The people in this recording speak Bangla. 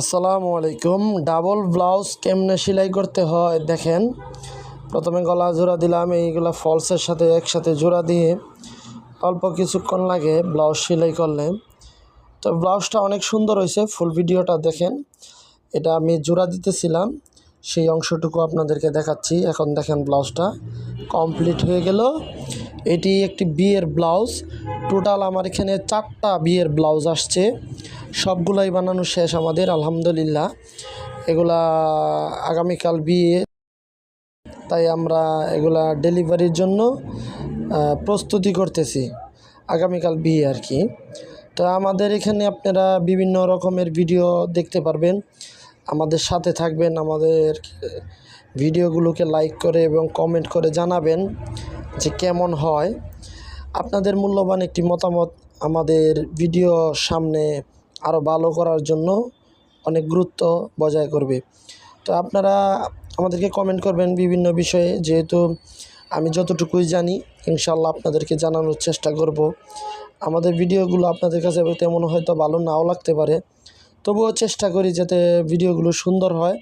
আসসালামু আলাইকুম। ডাবল ব্লাউজ কেমনে সেলাই করতে হয় দেখেন। প্রথমে গলা জোড়া দিলাম, এইগুলা ফলসের সাথে একসাথে জোড়া দিয়ে অল্প কিছুক্ষণ লাগে ব্লাউজ সেলাই করলে। তো ব্লাউজটা অনেক সুন্দর হয়েছে, ফুল ভিডিওটা দেখেন। এটা আমি জোড়া দিতেছিলাম। সেই অংশটুকু আপনাদেরকে দেখাচ্ছি। এখন দেখেন ব্লাউজটা কমপ্লিট হয়ে গেল। এটি একটি বিয়ের ব্লাউজ। টোটাল আমার এখানে চারটা বিয়ের ব্লাউজ আসছে। সবগুলাই বানানো শেষ আমাদের, আলহামদুলিল্লাহ। এগুলা আগামীকাল বিয়ে। তাই আমরা এগুলা ডেলিভারির জন্য প্রস্তুতি করতেছি। আগামীকাল বিয়ে আর কি। তো আমাদের এখানে আপনারা বিভিন্ন রকমের ভিডিও দেখতে পারবেন। আমাদের সাথে থাকবেন, আমাদের ভিডিওগুলোকে লাইক করে এবং কমেন্ট করে জানাবেন যে কেমন হয়। আপনাদের মূল্যবান একটি মতামত আমাদের ভিডিও সামনে আরও ভালো করার জন্য অনেক গুরুত্ব বজায় করবে। তো আপনারা আমাদেরকে কমেন্ট করবেন বিভিন্ন বিষয়ে, যেহেতু আমি যতটুকুই জানি ইনশাল্লাহ আপনাদেরকে জানানোর চেষ্টা করব। আমাদের ভিডিওগুলো আপনাদের কাছে তেমন হয়তো ভালো নাও লাগতে পারে। তবুও চেষ্টা করি যাতে ভিডিওগুলো সুন্দর হয়।